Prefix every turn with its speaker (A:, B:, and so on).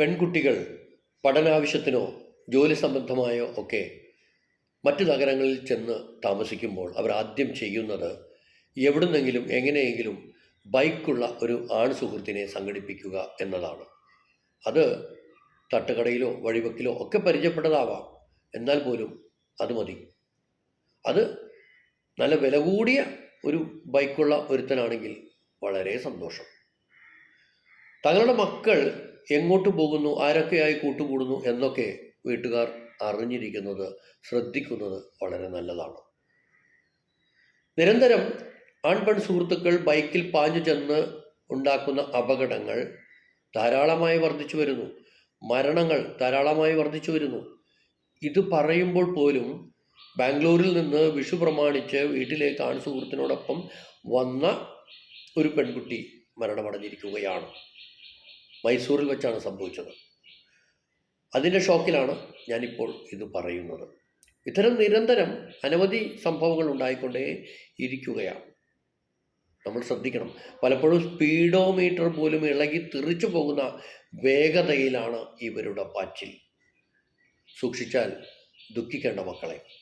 A: പെൺകുട്ടികൾ പഠനാവശ്യത്തിനോ ജോലി സംബന്ധമായോ ഒക്കെ മറ്റു നഗരങ്ങളിൽ ചെന്ന് താമസിക്കുമ്പോൾ അവർ ആദ്യം ചെയ്യുന്നത് എവിടുന്നെങ്കിലും എങ്ങനെയെങ്കിലും ബൈക്കുള്ള ഒരു ആൺ സുഹൃത്തിനെ സംഘടിപ്പിക്കുക എന്നതാണ്. അത് തട്ടുകടയിലോ വഴിവെക്കിലോ ഒക്കെ പരിചയപ്പെട്ടതാവാം. എന്നാൽ പോലും അത് മതി. അത് നല്ല വില കൂടിയ ഒരു ബൈക്കുള്ള ഒരുത്തനാണെങ്കിൽ വളരെ സന്തോഷം. തങ്ങളുടെ മക്കൾ എങ്ങോട്ട് പോകുന്നു? ആരൊക്കെയായി കൂട്ടുകൂടുന്നു? എന്നൊക്കെ വീട്ടുകാർ അറിഞ്ഞിരിക്കുന്നത് ശ്രദ്ധിക്കുന്നത് വളരെ നല്ലതാണ്. നിരന്തരം ആൺപെൺ സുഹൃത്തുക്കൾ ബൈക്കിൽ പാഞ്ഞു ചെന്ന് ഉണ്ടാക്കുന്ന അപകടങ്ങൾ ധാരാളമായി വർദ്ധിച്ചു വരുന്നു. മരണങ്ങൾ ധാരാളമായി വർദ്ധിച്ചു വരുന്നു. ഇത് പറയുമ്പോൾ പോലും ബാംഗ്ലൂരിൽ നിന്ന് വിഷു പ്രമാണിച്ച് വീട്ടിലേക്ക് ആൺ സുഹൃത്തിനോടൊപ്പം വന്ന ഒരു പെൺകുട്ടി മരണമടഞ്ഞിരിക്കുകയാണ്. മൈസൂരിൽ വെച്ചാണ് സംഭവിച്ചത്. അതിന്റെ ഷോക്കിലാണ് ഞാനിപ്പോൾ ഇത് പറയുന്നത്. ഇത്തരം നിരന്തരം അനവധി സംഭവങ്ങൾ ഉണ്ടായിക്കൊണ്ടേ ഇരിക്കുകയാണ്. നമ്മൾ ശ്രദ്ധിക്കണം. പലപ്പോഴും സ്പീഡോമീറ്റർ പോലും ഇളകി തെറിച്ചു പോകുന്ന വേഗതയിലാണ് ഇവരുടെ പാച്ചിൽ. സൂക്ഷിച്ചാൽ ദുഃഖിക്കേണ്ട മക്കളെ.